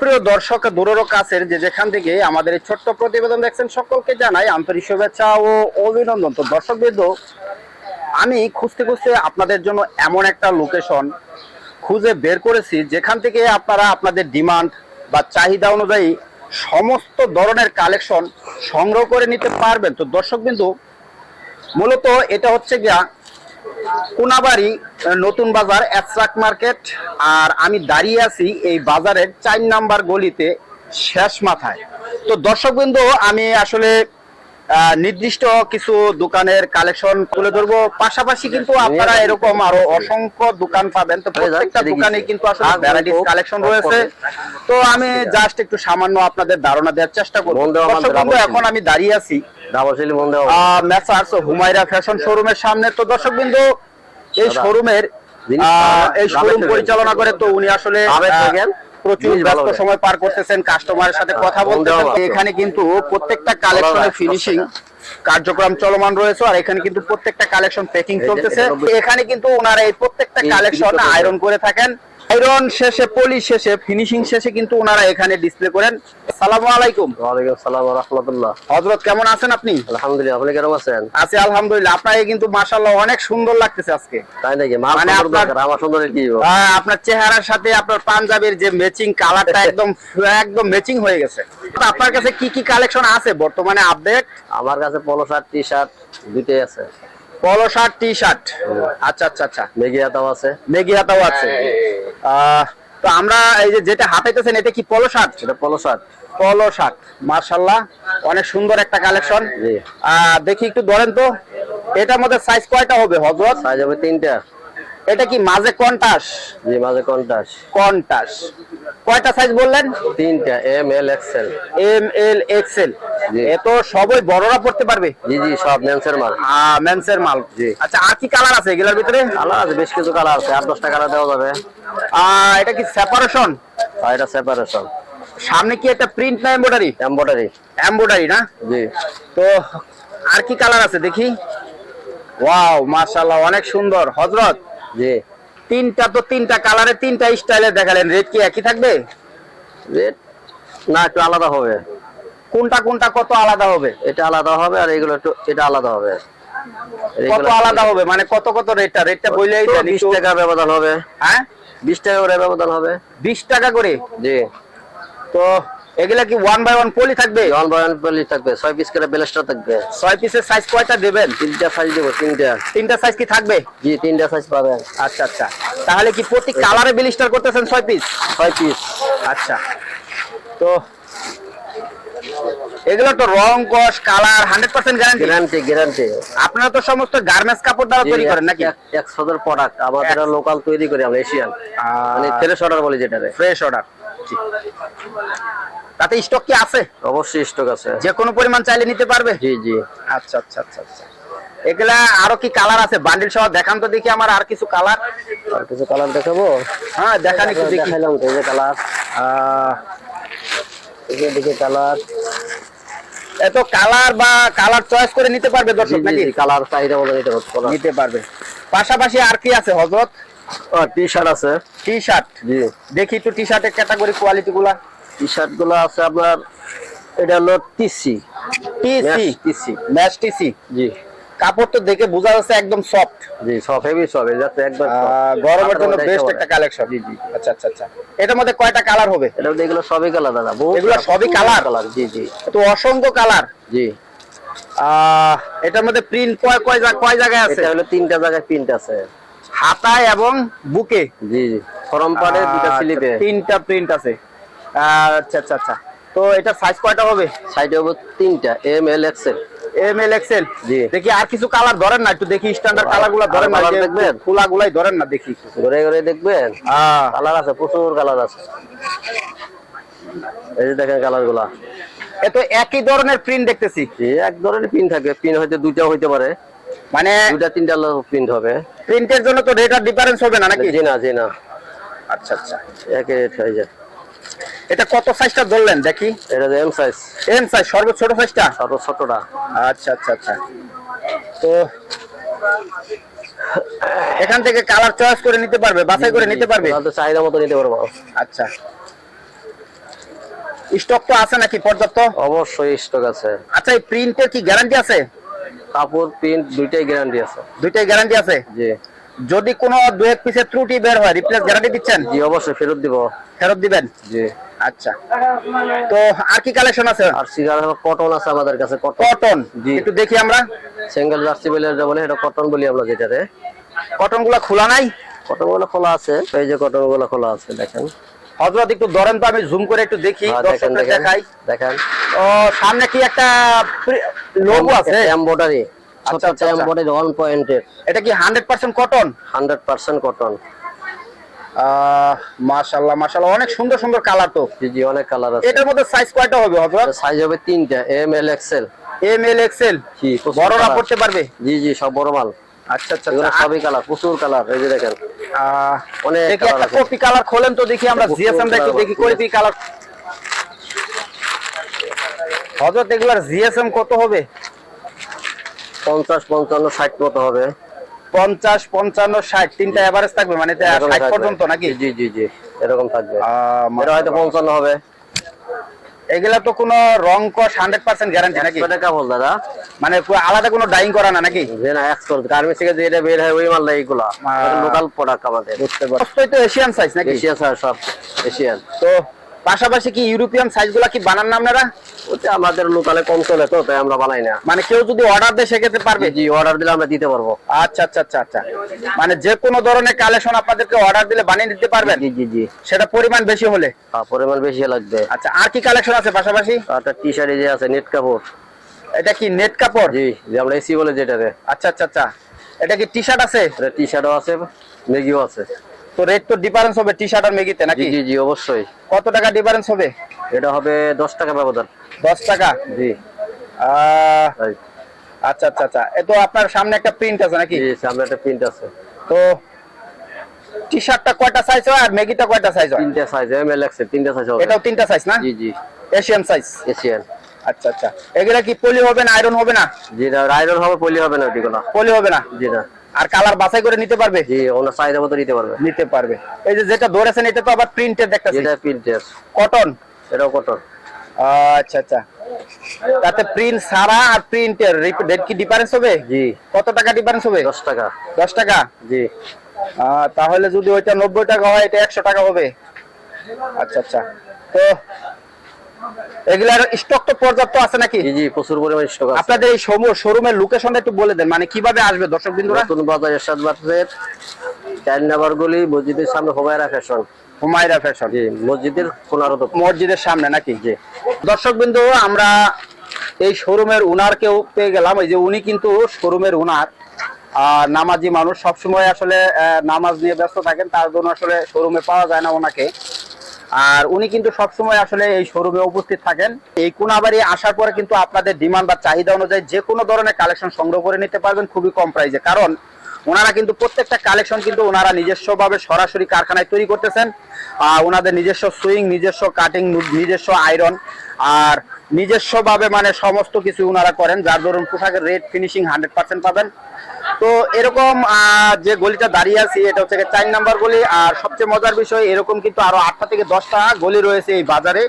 প্রিয় দর্শক দূরেরও কাছের যে যেখান থেকে আমাদের এই ছোট্ট প্রতিবেদন দেখছেন, সকলকে জানাই আন্তরিক শুভেচ্ছা ও অভিনন্দন। তো দর্শক আমি খুঁজতে খুঁজতে আপনাদের জন্য এমন একটা লোকেশন খুঁজে বের করেছি, যেখান থেকে আপনারা আপনাদের ডিমান্ড বা চাহিদা অনুযায়ী সমস্ত ধরনের কালেকশন সংগ্রহ করে নিতে পারবেন। তো দর্শক বিন্দু, মূলত এটা হচ্ছে গিয়া কোনাবাড়ি নতুন বাজার অ্যাট্রাক মার্কেট আর আমি দাঁড়িয়ে আছি এই বাজারের চার নাম্বার গলিতে শেষ মাথায়। তো দর্শকবৃন্দ, আমি আসলে নির্দিষ্ট কিছু দোকানের কালেকশন তুলে ধরবো। পাশাপাশি কিন্তু আপনারা এরকম আরও অসংখ্য দোকান পাবেন। তো প্রত্যেকটা দোকানে কিন্তু আসলে ভ্যারাইটিস কালেকশন রয়েছে। তো আমি জাস্ট একটু সামান্য আপনাদের ধারণা দেওয়ার চেষ্টা করব। এখন আমি দাঁড়িয়ে আছি। দাবাশালী দেওয়া মেসার্স হুমায়রা ফ্যাশন শোরুমের সামনে। তো দর্শক বিন্দু এই শোরুমের এই শোরুম পরিচালনা করে তো উনি আসলে প্রচুর ব্যস্ত সময় পার করতেছেন কাস্টমারের সাথে কথা মন বলতেছেন। এখানে কিন্তু প্রত্যেকটা কালেকশনের ফিনিশিং কার্যক্রম চলমান রয়েছে আর এখানে কিন্তু প্রত্যেকটা কালেকশন প্যাকিং চলতেছে। এখানে কিন্তু ওনারা এই প্রত্যেকটা কালেকশন আয়রন করে থাকেন। আয়রন শেষে পলি শেষে ফিনিশিং শেষে কিন্তু ওনারা এখানে ডিসপ্লে করেন। আসসালামু আলাইকুম। ওয়ালাইকুম সালাম ওয়া রাহমাতুল্লাহ। হযরত কেমন আছেন আপনি? আলহামদুলিল্লাহ আপনি কেমন আছেন? আছি আলহামদুলিল্লাহ। আপনাকে কিন্তু মাশাআল্লাহ অনেক সুন্দর লাগতেছে আজকে। তাই নাকি? মানে আপনার- আমার সুন্দর কি হইবো? আহ, আপনার চেহারার সাথে আপনার পাঞ্জাবের যে ম্যাচিং কালারটা একদম একদম ম্যাচিং হয়ে গেছে। আপনার কাছে কি কি কালেকশন আছে বর্তমানে আপডেট আমার কাছে পলো শার্ট টি শার্ট দুইটাই আছে। পলো শার্ট টি শার্ট আচ্ছা আচ্ছা আচ্ছা। মেগি হাতাও আছে। মেগি হাতাও আছে। আহ, তো আমরা এই যে যেটা হাতাইতেছেন এটা কি পলো শার্ট এটা পলো শার্ট পলো শার্ট মার্শাল্লাহ অনেক সুন্দর একটা কালেকশন। জি। দেখি একটু ধরেন তো এটার মধ্যে সাইজ কয়টা হবে হজরত? সাইজ হবে তিনটা। এটা কি মাঝে কন্টাস? জি মাঝে কন্টাস। কন্টাস। কয়টা সাইজ বললেন? তিনটা M L XL M L XL জি। এ তো সবই বড়রা পড়তে পারবে? জি জি সব মেন্সের মাল। মেন্সের মাল। জি। আচ্ছা আর কি কালার আছে এগুলোর ভিতরে? কালার আছে বেশ কিছু কালার আছে আট দশটা কালার দেওয়া যাবে। এটা কি সেপারেশন এটা সেপারেশন সামনে কি একটা প্রিন্ট না এমব্রয়ডারি এম্বয়ডারি এমব্রয়ডারি না? জি। তো আর কি কালার আছে দেখি? ওয়াও মাশাআল্লাহ অনেক সুন্দর। হযরত জি। তিনটা তো তিনটা কালারে তিনটা স্টাইলে দেখালেন। রেট কি একই থাকবে? রেট না একটু আলাদা হবে। কোনটা কোনটা কত আলাদা হবে? এটা আলাদা হবে আর এগুলো একটু এটা আলাদা হবে। কত আলাদা হবে? মানে কত কত রেটটা? রেটটা বললেই বিশ একটু। টাকা ব্যবধান হবে। হ্যাঁ? বিশ টাকা করে ব্যবধান হবে। বিশ টাকা করে? জি। তো এগুলা কি ওয়ান বাই ওয়ান পলি থাকবে? ওয়ান বাই ওয়ান পলি থাকবে ছয় পিস করে ব্লেস্টার থাকবে। ছয় পিসের সাইজ কয়টা দেবেন? তিনটা সাইজ দেবো তিনটা। তিনটা সাইজ কি থাকবে? জি তিনটা সাইজ পাবেন আচ্ছা আচ্ছা। তাহলে কি প্রতি কালারে বিলিস্টার করতেছেন ছয় পিস ছয় পিস আচ্ছা। তো এগুলো তো রং কস colour hundred percent guarantee guarantee guarantee আপনারা তো সমস্ত গার্মেন্টস কাপড় দ্বারা তৈরি করেন নাকি? একশো প্রোডাক্ট আমাদের লোকাল তৈরি করি আমরা এশিয়ান মানে ফ্রেশ অর্ডার বলি যেটা ফ্রেশ অর্ডার তাতে স্টক কি আছে? অবশ্যই স্টক আছে। যে কোনো পরিমাণ চাইলে নিতে পারবে? জি জি। আচ্ছা আচ্ছা আচ্ছা আচ্ছা। এগুলা আরও কি কালার আছে? বান্ডিল সহ দেখান তো দেখি আমার আর কিছু কালার আর কিছু কালার দেখাবো? হ্যাঁ দেখান একটু দেখাইলাম তো এই যে কালার আহ, এই যে কালার এত কালার বা কালার চয়েস করে নিতে পারবে দর্শক নাকি? কালার চাহিদা বলে নিতে পারবে নিতে পারবে। পাশাপাশি আর কি আছে হজরত? টি শার্ট আছে। টি শার্ট জি। দেখি একটু টি শার্টের ক্যাটাগরি কোয়ালিটি গুলা। টি শার্টগুলো আছে আপনার এটা হলো TC TC TC match TC জি। কাপড় তো দেখে বোঝা যাচ্ছে একদম সফট জি সব হেভি সব এই যাতে একবার গরমের জন্য বেস্ট একটা কালেকশন জি জি। আচ্ছা আচ্ছা আচ্ছা। এটার মধ্যে কয়টা কালার হবে? এটা মধ্যে এগুলো সবই কালার দাদা এগুলো সবই colour? কালার জি জি। তো অসংখ্য কালার জি। এটার মধ্যে প্রিন্ট কয় কয় জায়গা- কয় জায়গায় আছে? এটা হলো তিনটা জায়গায় প্রিন্ট আছে। হাতায় এবং বুকে? জি জি। ফরম পাড়ে দুটা স্লিপে আচ্ছা, তিনটা প্রিন্ট আছে। আচ্ছা আচ্ছা আচ্ছা। তো এটা সাইজ কয়টা হবে? সাইডে হবে তিনটা M L XL M L XL জি। দেখি আর কিছু কালার ধরেন না একটু দেখি স্ট্যান্ডার্ড আর- ধরেন না আর colour যে দেখবেন? খোলা ধরেন না দেখি একটু। ঘুরে ঘুরে দেখবেন। কালার আছে প্রচুর কালার আছে। এই যে দেখেন কালারগুলা। একই ধরনের প্রিন্ট দেখতেছি। এক ধরনের থাকবে পিন হয়তো দুইটা হইতে পারে। মানে দুইটা তিনটা প্রিন্ট হবে। প্রিন্টের জন্য তো রেট আর ডিফারেন্স হবে না নাকি? জি না জি না। আচ্ছা আচ্ছা। একই রেট হয়ে যায়। এটা কত সাইজটা ধরলেন? দেখি। এটা এম সাইজ এম সাইজ সর্বোচ্চ ছোট সাইজটা ছোট ছোটটা। আচ্ছা আচ্ছা আচ্ছা। তো এখান থেকে কালার চয়েস করে নিতে পারবে বাছাই করে নিতে পারবে? তো চাহিদা মতো নিতে পারব। আচ্ছা। স্টক তো আছে নাকি পর্যাপ্ত? অবশ্যই স্টক আছে। আচ্ছা এই প্রিন্টের কি গ্যারান্টি আছে? কাপড় প্রিন্ট দুইটাই গ্যারান্টি আছে। দুইটাই গ্যারান্টি আছে? জি। যদি কোনো দু এক পিসের ত্রুটি বের হয় রিপ্লেস গ্যারান্টি দিচ্ছেন? জি অবশ্যই ফেরত দিব। ফেরত দিবেন? জি। আচ্ছা। তো আর কি কালেকশন আছে? আর সিগার কটন আছে আমাদের কাছে কটন কটন একটু দেখি আমরা। সিঙ্গেল জার্সি বলে এটা কটন বলি আমরা যেটাতে। কটনগুলা খোলা নাই? কটনগুলো খোলা আছে এই যে কটনগুলো খোলা আছে দেখেন। হজরত একটু ধরেন তো আমি জুম করে একটু দেখি হ্যাঁ, দর্শকদের দেখাই। দেখেন। ও সামনে কি একটা লোগো আছে? এমব্রয়ডারি আচ্ছা। এমব্রয়ডারি ওয়ান পয়েন্টের এটা কি hundred percent cotton hundred percent cotton মাশাল্লাহ মাশাল্লাহ অনেক সুন্দর সুন্দর কালার তো। জি জি অনেক কালার আছে। এটার মধ্যে সাইজ কয়টা হবে হজরত? সাইজ হবে তিনটা M L XL M L XL জি বড়রা পড়তে পারবে? জি জি সব বড় মাল। আচ্ছা আচ্ছা এগুলো আচ্ছা। সবই কালার প্রচুর কালার এই যে দেখেন। অনেক দেখি একটা কপি কালার খোলেন তো দেখি আমরা জিএসএম দেখি আছে। কপি কালার হজরত এগুলার জিএসএম কত হবে? পঞ্চাশ পঞ্চান্ন ষাট মতো হবে। পঞ্চাশ পঞ্চান্ন ষাট তিনটা এভারেজ থাকবে? মানে ষাট পর্যন্ত নাকি? জি জি জি এরকম থাকবে। হয়তো পঞ্চান্ন হবে। এগুলা তো কোনো রং কস হান্ড্রেড পার্সেন্ট গ্যারান্টি নাকি? কাপড় দাদা। মানে আলাদা কোনো ডাইং করা না নাকি? যে না এক্সপোর্ট গার্মেন্টস থেকে যেটা বের হয় ওই মাল এইগুলা লোকাল প্রোডাক্ট আমাদের। বুঝতে পারছি। তো এশিয়ান সাইজ নাকি? এশিয়া স্যার সব এশিয়ান তো পাশাপাশি কি ইউরোপিয়ান সাইজগুলা কি বানান না আপনারা? ওটা আমাদের লোকালে কম চলে তো তাই আমরা বানাই না। মানে কেউ যদি অর্ডার দেয় সেক্ষেত্রে পারবে? জি অর্ডার দিলে আমরা দিতে পারব। আচ্ছা আচ্ছা আচ্ছা আচ্ছা। মানে যে কোনো ধরনের কালেকশন আপনাদেরকে অর্ডার দিলে বানিয়ে দিতে পারবেন? জি জি জি। সেটা পরিমাণ বেশি হলে? আর পরিমাণ বেশি লাগবে। আচ্ছা আর কি কালেকশন আছে পাশাপাশি? একটা টি শার্ট যে আছে নেট কাপড়। এটা কি নেট কাপড়? জি যে আমরা এসি বলে যেটাতে আচ্ছা আচ্ছা আচ্ছা। এটা কি টি শার্ট আছে টি শার্টও আছে মেগিও আছে। তো রেট তো ডিফারেন্স হবে টি শার্ট আর মেগিতে নাকি? জি জি অবশ্যই। কত টাকা ডিফারেন্স হবে? এটা হবে দশ টাকা ব্যবধান। দশ টাকা? জি। আচ্ছা আচ্ছা আচ্ছা। এ তো আপনার সামনে একটা প্রিন্ট আছে নাকি? জি সামনে একটা প্রিন্ট আছে। তো টি শার্টটা কয়টা সাইজ হয় আর মেগিটা কয়টা সাইজ হয়? তিনটা সাইজ এম এল এক্সেল তিনটা সাইজ হবে। এটাও তিনটা সাইজ না? জি জি। এশিয়ান সাইজ এশিয়ান আচ্ছা আচ্ছা। এগুলা কি পলি হবে না আয়রন হবে না? জি না আয়রন হবে পলি হবে না ওটিগুলো পলি হবে না? জি না। আর কালার বাছাই করে নিতে পারবে? জি ওনার চাহিদা মতো নিতে পারবে। নিতে পারবে। এই যে যেটা ধরেছেন এটা তো আবার প্রিন্টের দেখতেছি। যেটা প্রিন্টের কটন এটাও কটন আচ্ছা আচ্ছা। তাতে প্রিন্ট সারা আর প্রিন্টের রেট কি ডিফারেন্স হবে? জি। কত টাকা ডিফারেন্স হবে? দশ টাকা। দশ টাকা? জি। তাহলে যদি ওইটা নব্বই টাকা হয় এটা একশো টাকা হবে। আচ্ছা আচ্ছা। তো এগুলার স্টক তো পর্যাপ্ত আছে নাকি? জি প্রচুর পরিমাণ স্টক আছে। আপনাদের এই শোরুমের লোকেশনটা একটু বলে দেন মানে কীভাবে আসবে দর্শক বিন্দুরা? নতুন বাজার এরশাদ চার নাম্বার গলি মসজিদের সামনে হুমায়রা ফ্যাশন। হুমায়রা ফ্যাশন। জি মসজিদের মসজিদের সামনে নাকি? জি। দর্শক বিন্দু আমরা এই শোরুমের উনারকেও পেয়ে গেলাম এই যে উনি কিন্তু শোরুমের উনার। আর নামাজি মানুষ সবসময় আসলে নামাজ নিয়ে ব্যস্ত থাকেন তার জন্য আসলে শোরুমে পাওয়া যায় না ওনাকে। আর উনি কিন্তু সবসময় আসলে এই শোরুমে উপস্থিত থাকেন। এই কোনাবাড়ি আসার পরে কিন্তু আপনাদের ডিমান্ড বা চাহিদা অনুযায়ী যে কোনো ধরনের কালেকশন সংগ্রহ করে নিতে পারবেন খুবই কম প্রাইসে কারণ ওনারা কিন্তু প্রত্যেকটা কালেকশন কিন্তু ওনারা নিজস্বভাবে সরাসরি কারখানায় তৈরি করতেছেন। ওনাদের নিজস্ব সুইং নিজস্ব কাটিং নিজস্ব আয়রন আর নিজস্বভাবে মানে সমস্ত কিছু ওনারা করেন। যার ধরুন পোশাকের রেট ফিনিশিং হান্ড্রেড পার্সেন্ট পাবেন। তো এরকম যে গলিটা দাঁড়িয়ে আছি, এটা হচ্ছে চার নাম্বার গলি। আর সবচেয়ে মজার বিষয়, এরকম কিন্তু আরও আটটা থেকে দশটা গলি রয়েছে এই বাজারে।